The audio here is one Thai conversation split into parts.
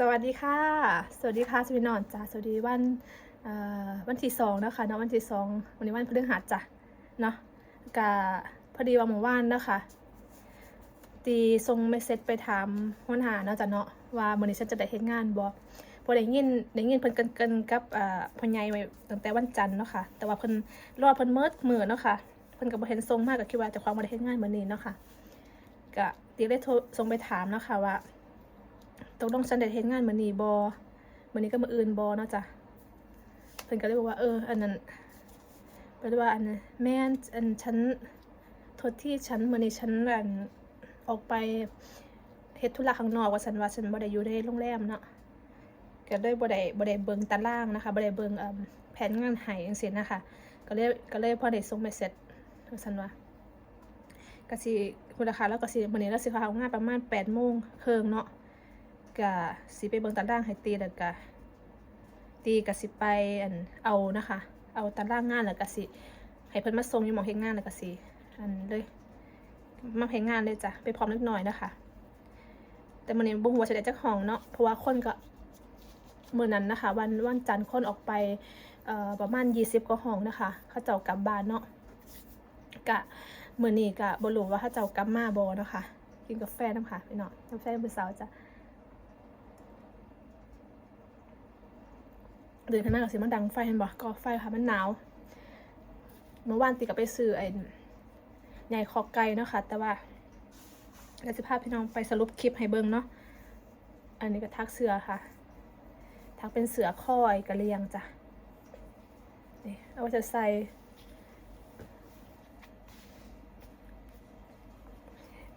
สวัสดีค่ะ สวัสดีค่ะสวีนอนจ้าสวัสดีวันวันที่สองนะคะเนาะวันที่สองวันนี้วันพฤหัสจ้ะเนาะกะพอดีว่าเมื่อวานนะคะตีส่งเมสเซจไปถามหัวหน้าเนาะจ้ะเนาะว่ามื้อนี้ฉันจะได้เฮ็ดงานบ่พอได้ยินได้ยินเพิ่นเกินกับอ่าพ่อใหญ่ไว้ตั้งแต่วันจันทร์เนาะค่ะแต่ว่าเพิ่นรอเพิ่นเมิดมื้อเนาะค่ะเพิ่นก็บ่เห็นส่งมากก็คิดว่าเจะความบ่ได้เฮ็ดงานมื้อนี้เนาะค่ะก็ตีได้โทรส่งไปถามเนาะค่ะว่า ตกลงฉันได้เฮ็ดงานมือนีบ่มื้อนี้ก็มืออื่นบ่เนาะจ้ะเพิ่นก็เลยบอกว่าเออ อันนั้นแปลว่าอันนั้นแม่นอันฉันโทษที่ฉันมือนี้ฉันอันออกไปเฮ็ดธุระข้างนอกว่าฉันว่าฉันบ่ได้อยู่ในโรงแรมเนาะก็เลยบ่ได้บ่ได้เบิ่งตารางนะคะบ่ได้เบิ่งเอ่อแผนงานให้จังซี่นะคะก็เลยก็เลยพอได้ส่งเสเสจว่าฉันว่าก็สิคุณราคาแล้วก็สิมื้อนี้เราสิเข้างานประมาณ8:00นครึ่งเนาะ ก็สิไปเบิ่งตารางให้ตีแล้วก็ตีก็สิไปอันเอานะคะ เอาตารางงานแล้วก็สิให้เพิ่นมาส่งอยู่หมองเฮ็ดงานแล้วก็สิอันเลยมาเฮ็ดงานเลยจ้ะไปพร้อมเล็กน้อยนะคะ แต่มื้อนี้บ่ฮู้ว่าสิได้จักห้องเนาะเพราะว่าคนก็มื้อนั้นนะคะ วันวันจันทร์คนออกไปประมาณ 20กว่าห้องนะคะ เขาเจ้ากลับบ้านเนาะกะมื้อนี้ก็บ่รู้ว่าเขาเจ้ากลับมาบ่นะคะกินกาแฟนำค่ะพี่น้องกาแฟมื้อเช้าจ้ะ เดินข้างหน้ากับสีมันดังไฟเห็นบ่ก็ไฟค่ะมันหนาว เมื่อวานติกับไปซื้อไอ้ใหญ่คอไก่เนาะค่ะ แต่ว่าเราจะพาพี่น้องไปสรุปคลิปให้เบิ่งเนาะ อันนี้ก็ทักเสือค่ะ ทักเป็นเสือคอยกระเลียงจ้ะ นี่เอาจะใส่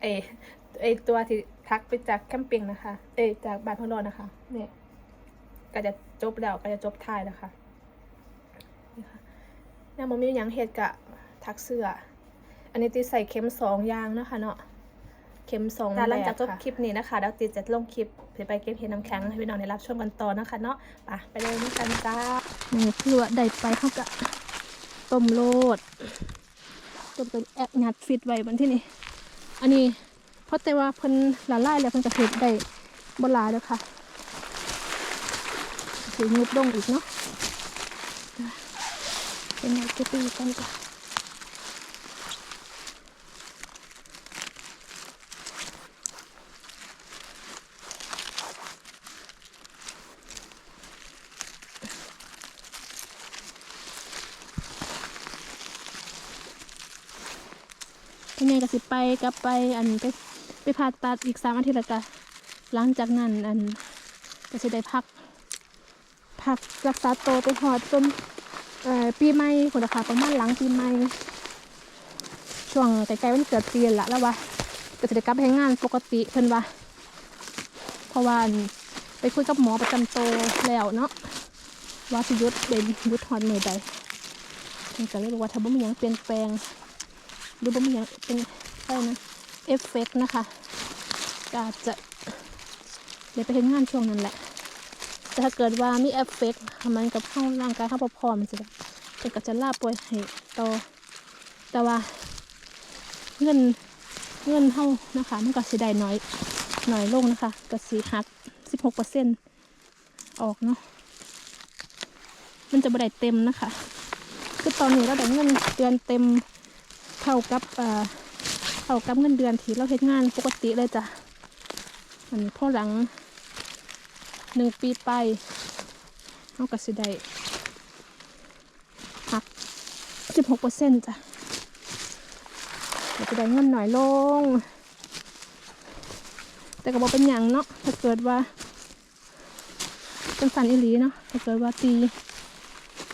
เอไอตัวที่ทักไปจากแคมปิ้งนะคะ เอยจากบ้านพงรอนนะคะ เนี่ย ก็จะจบแล้วก็จะจบท้ายแล้วค่ะนี่ค่ะเนี่ยมันมีอย่างเห็ดกะทักเสื้อ อันนี้ตีใส่เข็มสองยางนะคะเนาะเข็มสองหลังจากจบคลิปนี้นะคะแล้วตีจะลงคลิปไปเก็บเห็ดน้ำแข็งให้พี่น้องได้รับชมกันต่อนะคะเนาะไปไปเลยนะกันจ้านี่คือว่าได้ไปเขากะต้มโลดต้มเป็นแอบงัดฟิตไว้บนที่นี่อันนี้เพราะแต่ว่าเพิ่นละลายแล้วเพิ่นก็เห็ดได้บหลายแล้วค่ะ สีงุบลงอีกเนาะเป็นไงจะตีกันจ้ะเป็นไงก็สิไปกลับไปอันไปไปผ่าตัดอีกสามอาทิตย์แล้วก็หลังจากนั้นอันก็จะได้พัก พักรักษาโตไปหอดจนปีใหม่คนละค่ะประมาณหลังปีใหม่ ช่วงใกล้ๆวันเกิดปีละแล้วว่าก็จะได้กลับไปให้งานปกติเพิ่นว่าเพราะว่าไปคุยกับหมอประจำตัวแล้วเนาะว่าสิยุดเป็นยุดหอดมือใดเพิ่นก็เลยบอกว่าถ้าบ่มีหยังเปลี่ยนแปลง หรือบ่มีหยังเป็นอะไรนะเอฟเฟกต์นะคะก็อาจจะเดี๋ยวไปเห็นงานช่วงนั้นแหละ แต่ถ้าเกิดว่ามีเอฟเฟกต์มันกับเข้าร่างกายเข้าพอๆมันจะแบบเป็นก็จะลาป่วยให้ต่อแต่ว่าเงินเงินเท่านะคะ มันก็สิได้น้อยน้อยลงนะคะก็สีหักสิบหกเปอร์เซ็นออกเนาะมันจะบ่ได้เต็มนะคะ คือตอนนี้เราได้เงินเดือนเต็มเท่ากับเอ่อเท่ากับเงินเดือนที่เราเฮ็ดงานปกติเลยจ้ะอันนี้พอหลัง หนึ่งปีไปเอากระสิได้หักสิบหกเปอร์เซ็นต์จ้ะเดี๋ยวจะได้เงินหน่อยลง แต่ก็บอกเป็นอย่างเนาะถ้าเกิดว่าเป็นสันอิลีเนาะถ้าเกิดว่าตี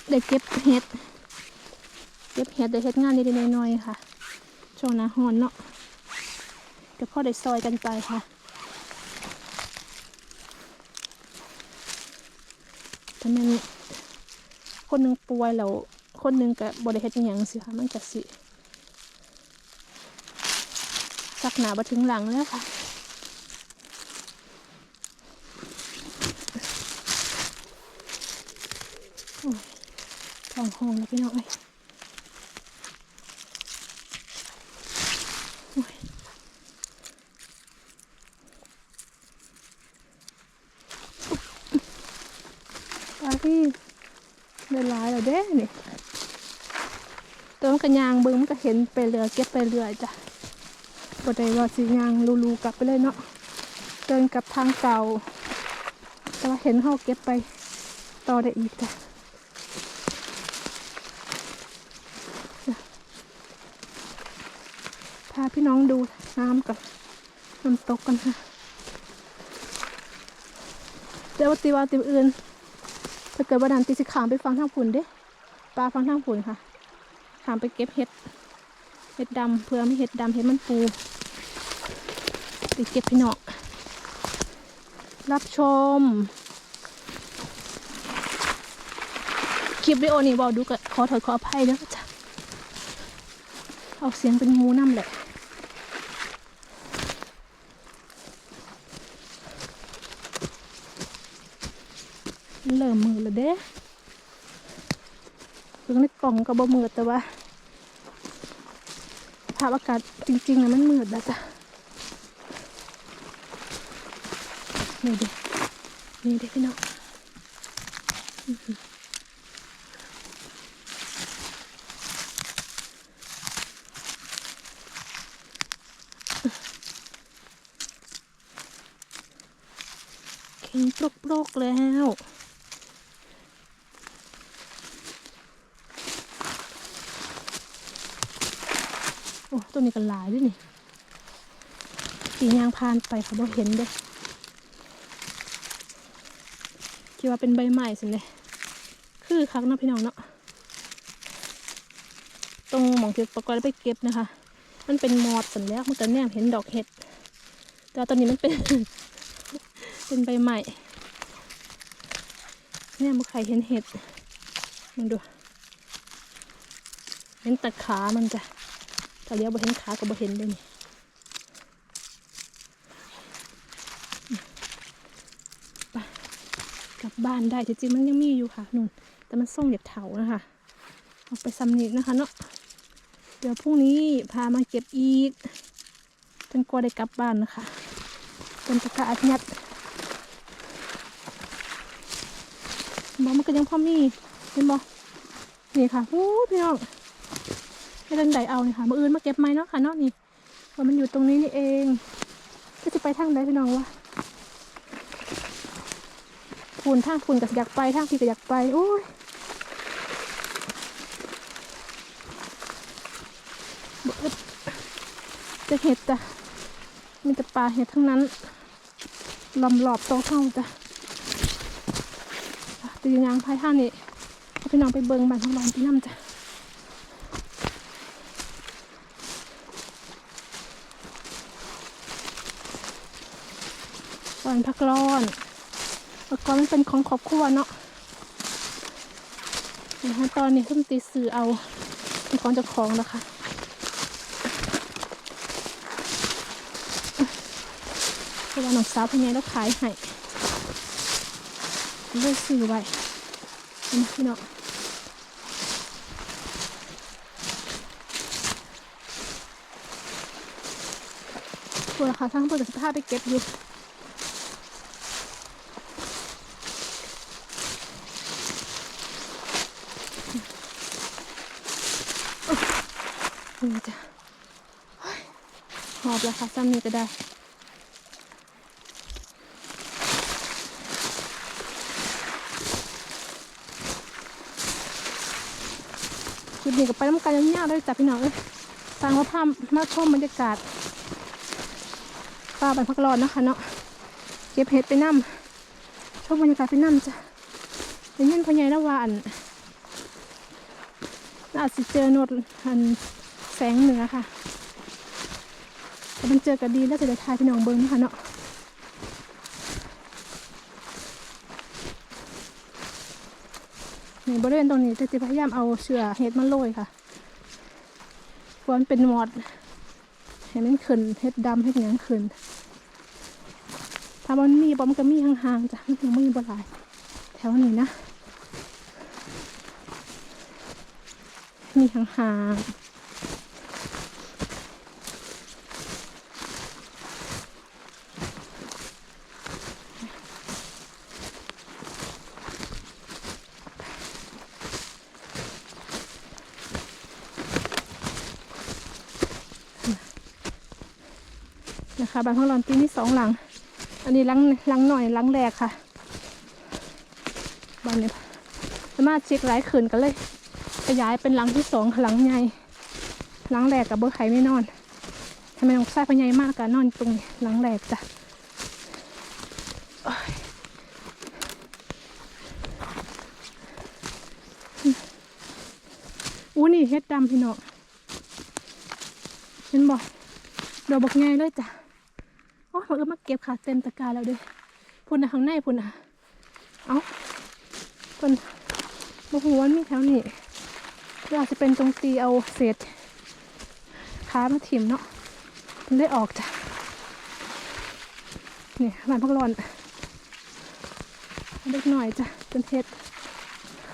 ได้เก็บเห็ดเก็บเห็ดได้เห็ดงานนิดๆหน่อยๆค่ะ ช่วงหน้าฮ้อนเนาะก็พ่อได้ซอยกันไปค่ะ ถ้ามันคนหนึ่งป่วยแล้วคนหนึ่งกับบริเฮ็ดอหย่างสิค่ะมันก็สิสักหนามาถึงหลังแล้วค่ะโอ้ยท้องห้องแล้วพี่น้องเอ้ย นี่ได้หลายแล้วเด้นี่ตัวมันก็ยางเบิ่งมันก็เห็นไปเรือเก็บไปเรือจ้ะบ่ได้ว่าสิยางลูๆกลับไปเลยเนาะเดินกลับทางเก่า แต่ว่าเห็นเฮาเก็บไปต่อได้อีกจ้ะพาพี่น้องดูน้ำกับน้ำตกกันค่ะเดี๋ยวตีวาตีอื่น ถ้าเกิดว่าดันตีสิขามไปฟังทางผุนเด้ปลาฟังทางผุนค่ะขามไปเก็บเห็ด เห็ดดำเพื่อไม่เห็ดดำเห็ดมันปูไปเก็บพี่น้องรับชม คลิปวิดีโอนี้บอกดูกับขอถอยขออภัยนะจ๊ะเอาเสียงเป็นมูน้ำแหละ เริ่มมือแล้วเด้เพิ่งในกล่องก็บ่มืดแต่ว่าภาพอากาศจริงๆนะมันมืดแล้วจ้ะนี่ดินี่ดิพี่น้องเข็งปลกๆแล้ว อ้ตัวนี้ก็หลายด้วยนี่ปียางพานไปเขาบอกเห็นเด้อคิดว่าเป็นใบใหม่สิเลยคือคักเนาะพี่น้องเนาะตรงหมองเที่ประกอบไปเก็บนะคะ มันเป็นมอดสันแล้วมันก็แนมเห็นดอกเห็ด แต่ตอนนี้มันเป็น เป็นใบใหม่แน่บุใครเห็นเห็ดมันดูเห็นตัดขามันจ้ะ ถ้าเลี้ยวบ่เห็นขาก็บ่เห็นเลยนี่ไปกลับบ้านได้จริงๆมันยังมีอยู่ค่ะนุ่น แต่มันส่งเหยียบเถานะคะเอาไปซ้ำนิดนะคะเนาะเดี๋ยวพรุ่งนี้พามาเก็บอีกจนกว่าได้กลับบ้านนะคะเป็นตะกร้าอัดยัดบอกมันก็ยังพอมีเห็นบอกนี่ค่ะโอ้พี่น้อง ให้เดินไดเอาเนี่ยค่ะมืออื่นมาเก็บไม้เนาะค่ะเนาะนี่ว่ามันอยู่ตรงนี้นี่เอง ก็จะไปทางใดพี่น้องวะฝุ่นทางฝุ่นก็อยากไปทางพี่ก็อยากไปโอ้ยจะเห็ดจ้ะมีแต่ปลาเห็ดทั้งนั้นลำหลอบโตเข้าจ้ะตีนยางพายท่านี่เอาพี่น้องไปเบิงบันของเราที่น้ำจ้ะ ก่อนพักร้อนแล้วก็มันเป็นของครอบครัวเนาะนะคะตอนนี้เพิ่งตีสื่อเอาเป็นของเจ้าของนะคะเพราะว่าน้องสาวพญายแล้วขายให้เลยซื้อไว้นี่พี่น้องตัวราคาทั้งตัวแต่สภาพไปเก็บอยู่ นี่จ้ะเฮ้ยห อบแล้วค่ะซ้ำนี้ก็ได้จุดนี้ก็ไปน้ำกันยาวๆเลยจ้ะพี่น้องเอ้ยทางว่าพามาชมบรรยากาศป่าบรรพักร้อนนะคะเนาะเก็บเห็ดไปน้ำชมบรรยากาศไปน้ำจ้ะเดี๋ยวเย็นพ่อใหญ่ละวานน่าสิเจอโนดอันแสงเหนือค่ะ มันเจอกันดีแล้วจะได้ทายพี่น้องเบิ้งนะคะเนาะนี่บริเวณตรงนี้จะพยายามเอาเชือเห็ดมาโรยค่ะเพราะมันเป็นมอดเห็นมันขึ้นเห็ดดำเห็ดหยังขึ้นถ้ามันมีบอมก็มีห่างๆจ้ะมันยังไม่มีบ่หลาย แถวนี้นะ มีห่างๆ ค่ะบ้านพักร้อนตีนี่สองหลัง อันนี้หลังหลังหน่อยหลังแรกค่ะบ้านนี้สามารถเช็คหลายคืนกันเลย ขยายเป็นหลังที่สองหลังใหญ่หลังแรกกับเบอร์ไข่ไม่นอนทำไมต้องใส่พะใหญ่มากกันนอนตรงนี้หลังแรกจ้ะโอ้ยอู้นี่เฮ็ดดำพี่น้องเห็นบอกดอกบอกไงเลยจ้ะ โอ้ยมันก็มาเก็บค่ะเต็มตะกร้าแล้วเด้วยพุ่นนะข้างในพุ่นนะเอ้าพุ่นโอ้โหมันมีแถวนี้ก็อาจจะเป็นตรงตีเอาเศษขามาถิ่มเนาะมันได้ออกจ้ะนี่บ้านพักร้อนเล็กหน่อยจ้ะเป็นเทศ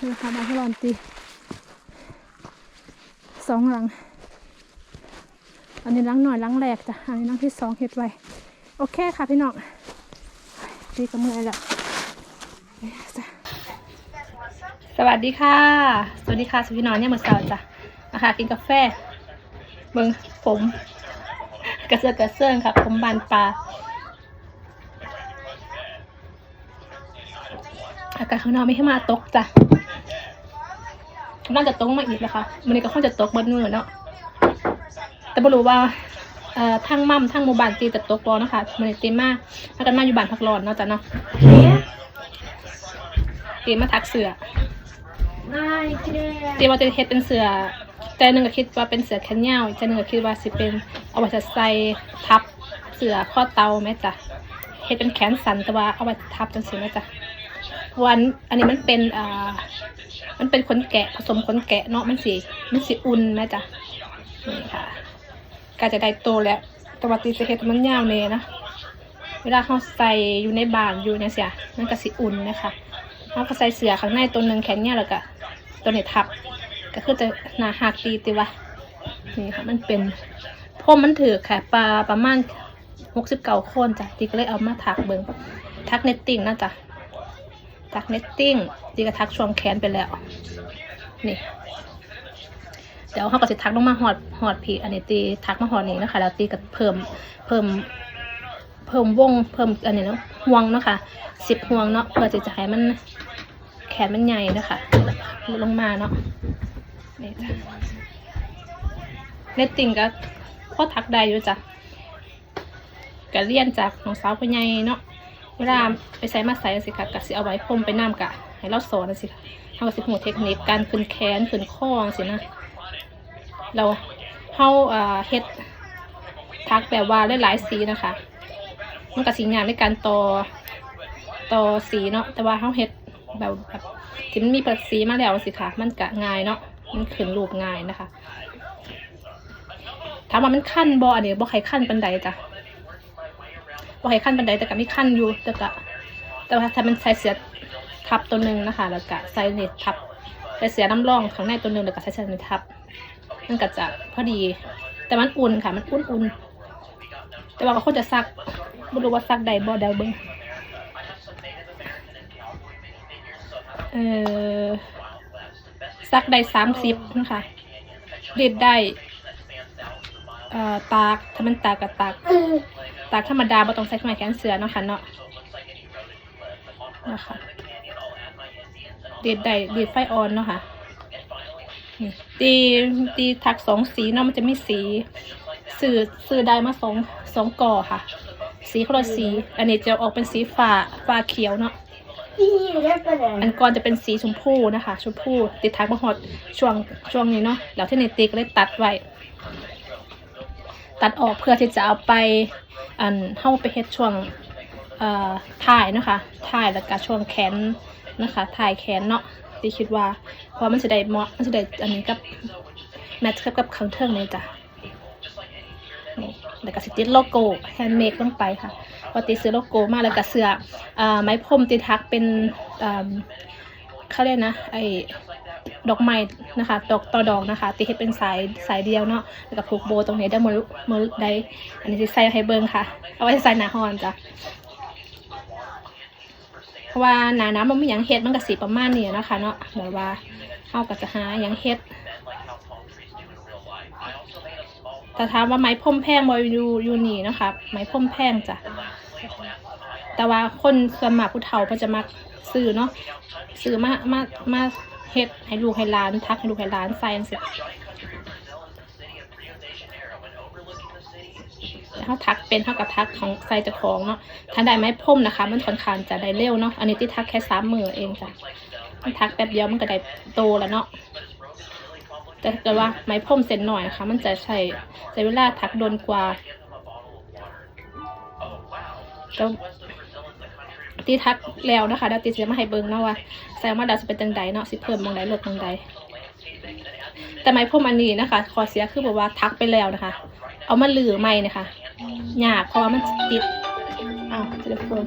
นะคะบ้านพักร้อนตีสองหลัง อันนี้หลังหน่อยหลังแรกจ้ะอันนี้หลังที่สองเฮ็ดไว้ โอเคค่ะพี่น้องตีกับมือแล้วจ้ะสวัสดีค่ะ สวัสดีค่ะสวัสดีน้องเนี่ยเหมือนเก่าจ้ะนะคะกินกาแฟเบิงผมกระเซาะกระเซิงค่ะ ผมบานปลาอากาศข้างนอกไม่ให้มาตกจ้ะน่าจะตกมาอีกแล้วค่ะมันนี้ก็คงจะตกเบิดมือเนาะแต่ไม่รู้ว่า เอ่อทั้งมั่มทั้งหมู่บ้านตีจะตกบอนะคะมันนี้ตีมาถ้ากันมาอยู่บ้านพักร้อนเนาะจ้ะเนาะตีมาทักเสือตีว่าจะเฮ็ดเป็นเสือแต่หนึ่งก็คิดว่าเป็นเสือแขนยาวอีกแต่หนึ่งก็คิดว่าสิเป็นเอาไว้จะใส่ทับเสือข้อเตาไหมจ๊ะเฮ็ดเป็นแขนสันแต่ว่าเอาไว้ทับจังซี่ไหมจ๊ะวันอันนี้มันเป็นอ่ามันเป็นขนแกะผสมขนแกะเนาะมันสิมันสิอุ่นไหมจ๊ะนี่ค่ะ ก็จะได้โตแล้วแต่ว่าตีจะเฮ็ดมันยาวเลยนะเวลาเขาใส่อยู่ในบานอยู่เนี่ยเสียมันก็สิอุ่นนะคะเขาก็ใส่เสือข้างในตัวหนึ่งแขนยาวแล้วก็ตัวเนี้ทับ ก็คือจะหนาหักตีติวะนี่ค่ะมันเป็นพมมันถือค่ะปลาประมาณหกสิบเก้าคนจ้ะตีก็เลยเอามาถักเบิงทักเนตติ้งนะจ๊ะทักเนตติ้งตีก็ทักช่วงแขนไปแล้ว นี่ เดี๋ยวเขาก็จะทักลงมาหอดหอดผีอันนี้ตีทักมาหอดนี้นะคะแล้วตีก็เพิ่มเพิ่มเพิ่มวงเพิ่มอันนี้เนาะห่วงเนาะค่ะสิบห่วงเนาะเพื่อจะให้มันแขนมันใหญ่นะคะลงมาเนาะนี่จ้ะเนตติงก็พ่อทักได้อยู่จ้ะก็เรียนจากน้องสาวพ่อใหญ่เนาะเวลาไปใส่มาใส่สิค่ะก็สิเอาไว้พรมไปน้ำกะให้เราสอนสิค่ะเฮาก็สิหูเทคนิคการขึ้นแขนขึ้นข้อสินะ เราเฮาอ่าเฮ็ดทักแบบว่าหลายๆสีนะคะ มันก็สีงานในการต่อต่อสีเนาะ แต่ว่าเฮาเฮ็ดแบบแบบที่มันมีปิดสีมาแล้วสิค่ะ มันกะง่ายเนาะ มันขึ้นรูปง่ายนะคะ ถามว่ามันขั้นบออันนี้บอใครขั้นปันใดจ้ะบอใครขั้นปันใดแต่ก็มีขั้นอยู่แต่ก็แต่ว่าถ้ามันใส่เสือทับตัวหนึ่งนะคะ แล้วก็ใส่เน็ตทับใส่เสือน้ำร่องข้างในตัวหนึ่งแล้วก็ใส่เสือเน็ตทับ มันก็จะพอดี แต่มันอุ่นค่ะ มันอุ่นอุ่นแต่ว่าก็ควรจะซักไม่รู้ว่าซักใดบอใดเบิ้งเอ่อซักได้สามสิบนะคะรีดได้เอ่อตากถ้ามันตากกับตากตากธรรมดาบ่ต้องใส่ไม้แขนเสือเนาะค่ะเนาะนะคะรีดได้รีดไฟอ่อนเนาะค่ะ ตีตีทักสองสีเนาะมันจะมีสีสื่อสื่อได้มาสองสองก่อค่ะ สีคนละสี อันนี้จะออกเป็นสีฟ้าฟ้าเขียวเนาะอันก่อนจะเป็นสีชมพูนะคะชมพูติดทักมาฮอดช่วงช่วงนี้เนาะแล้วที่ในตีก็เลยตัดไว้ตัดออกเพื่อที่จะเอาไปอันเข้าไปเฮ็ดช่วงเอ่อถ่ายนะคะถ่ายแล้วก็ช่วงแขนนะคะถ่ายแขนเนาะ ตีคิดว่าเพราะมันจะได้เหมาะมันจะได้อันนี้กับแมทช์กับกับขังเทิงเลยจ้ะนี่แล้วก็สติดโลโก้แฮนด์เมดลงไปค่ะพอตีซื้อโลโก้มาแล้วก็เสืออไม้พรมตีทักเป็นเขาเรียกนะไอ้ดอกไม้นะคะ ดอกต่อดอกนะคะ ตีให้เป็นสายสายเดียวเนาะแล้วก็ผูกโบตรงนี้ได้มือมือได้ อันนี้ใส่ให้เบิงค่ะ เอาไว้ใส่หน้าฮอนจ้ะ เพราะว่าหนาน้ำมันไม่ยังเฮ็ดมันก็สีประมาณนี้นะคะเนาะแบบว่าเอาก็จะหายังเฮ็ดแต่ถามว่าไม้พรมแพงบอยู่อยู่นี่นะคะไม้พรมแพงจ้ะแต่ว่าคนส่วนมากผู้เฒ่าเขาจะมักซื้อเนาะซื้อมามามาเฮ็ดให้ลูกให้หลานทักให้ลูกให้หลานใส่จั เขาทักเป็นเท่ากับทักของใส่เจ้าของเนาะถ้าได้ไม้พรมนะคะ มันค่อนข้างจะได้เร็วเนาะอันนี้ที่ทักแค่สามมือเองจ้ะมันทักแป๊บเดียวมันก็ได้โตแล้วเนาะแต่ถ้าเกิดว่าไม้พรมเส้นหน่อยนะคะมันจะใช้ใช้เวลาทักโดนกว่าก็ตีทักแล้วนะคะเดี๋ยวตีจะมาให้เบิ่งเนาะว่าใส่ออกมาแล้วจะเป็นจังใดเนาะสิเพิ่มบางใดลดบางใดแต่ไม้พรมอันนี้นะคะขอเสียคือแบบว่าทักไปแล้วนะคะ เอามาลือใหม่นะคะ ยากเพราะว่ามันติดอ้าวจะได้เพิ่ม